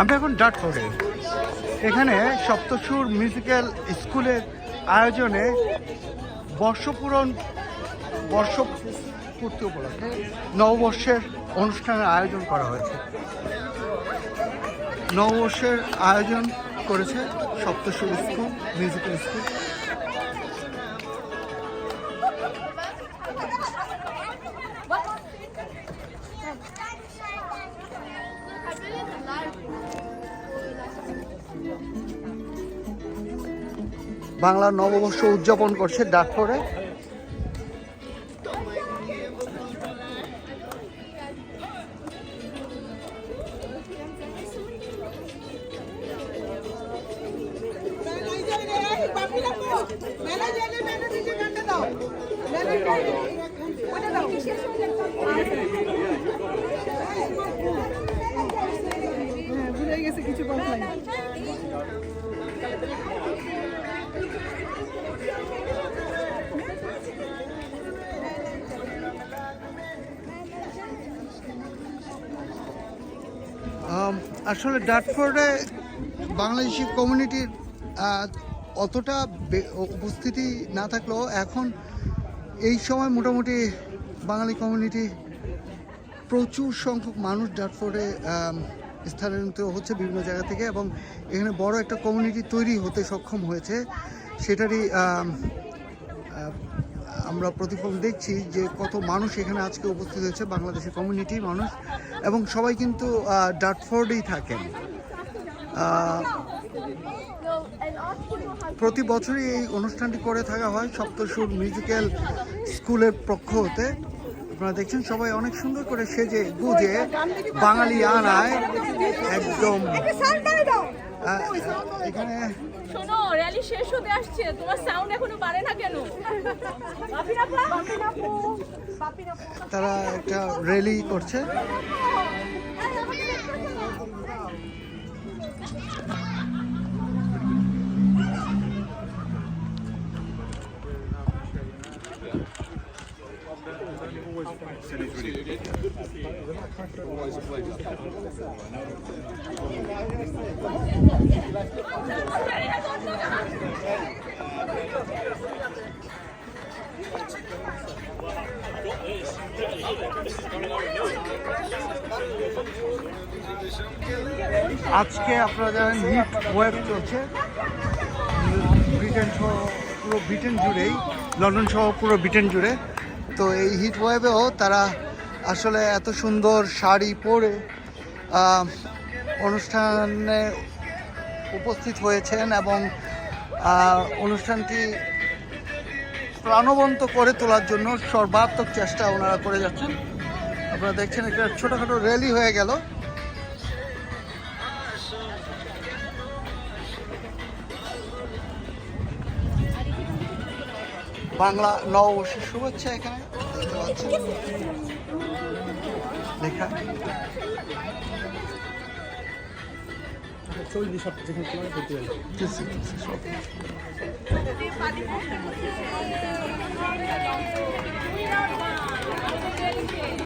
আমরা এখন ডাটফোর্ডে এখানে সপ্তসুর মিউজিক্যাল স্কুলের আয়োজনে বর্ষপূরণ বর্ষ পূর্তি উপলক্ষে নববর্ষের অনুষ্ঠানের আয়োজন করা হয়েছে। নববর্ষের আয়োজন করেছে Saptasur school, musical school. Bangla নববর্ষ উদযাপন করছে ভুলে গেছে কিছু আসলে ডাটফোর্ডে বাংলাদেশি কমিউনিটির অতটা উপস্থিতি না থাকলেও এখন এই সময় মোটামুটি বাঙালি কমিউনিটি প্রচুর সংখ্যক মানুষ ডাটফোর্ডে স্থানান্তরিত হচ্ছে বিভিন্ন জায়গা থেকে এবং এখানে বড় একটা কমিউনিটি তৈরি হতে সক্ষম হয়েছে। সেটারই আমরা প্রতিফলন দেখছি যে কত মানুষ এখানে আজকে উপস্থিত হয়েছে, বাংলাদেশের কমিউনিটি মানুষ, এবং সবাই কিন্তু ডাটফোর্ডেই থাকেন। প্রতি বছরই এই অনুষ্ঠানটি করে থাকা হয় সপ্তসুর মিউজিক্যাল স্কুলের পক্ষ হতে। আপনারা দেখছেন সবাই অনেক সুন্দর করে সেজে গুজে বাঙালি আনায় একদম এখানে শোনো র্যালি শেষ হতে আসছে তোমার সাউন্ড এখনও বাড়ে না কেন? তারা একটা র্যালি করছে। আজকে আপনারা জানেন হিট ওয়েব চলছে। ব্রিটেন সহ পুরো ব্রিটেন জুড়েই, লন্ডন সহ পুরো ব্রিটেন জুড়ে। তো এই হিট ওয়েভেও তারা আসলে এত সুন্দর শাড়ি পরে অনুষ্ঠানে উপস্থিত হয়েছেন এবং অনুষ্ঠানটি প্রাণবন্ত করে তোলার জন্য সর্বাত্মক চেষ্টা ওনারা করে যাচ্ছেন। আপনারা দেখছেন একটা ছোটোখাটো র্যালি হয়ে গেল। বাংলা নববর্ষের শুভেচ্ছা এখানে দেখতে পাচ্ছেন? লেখা।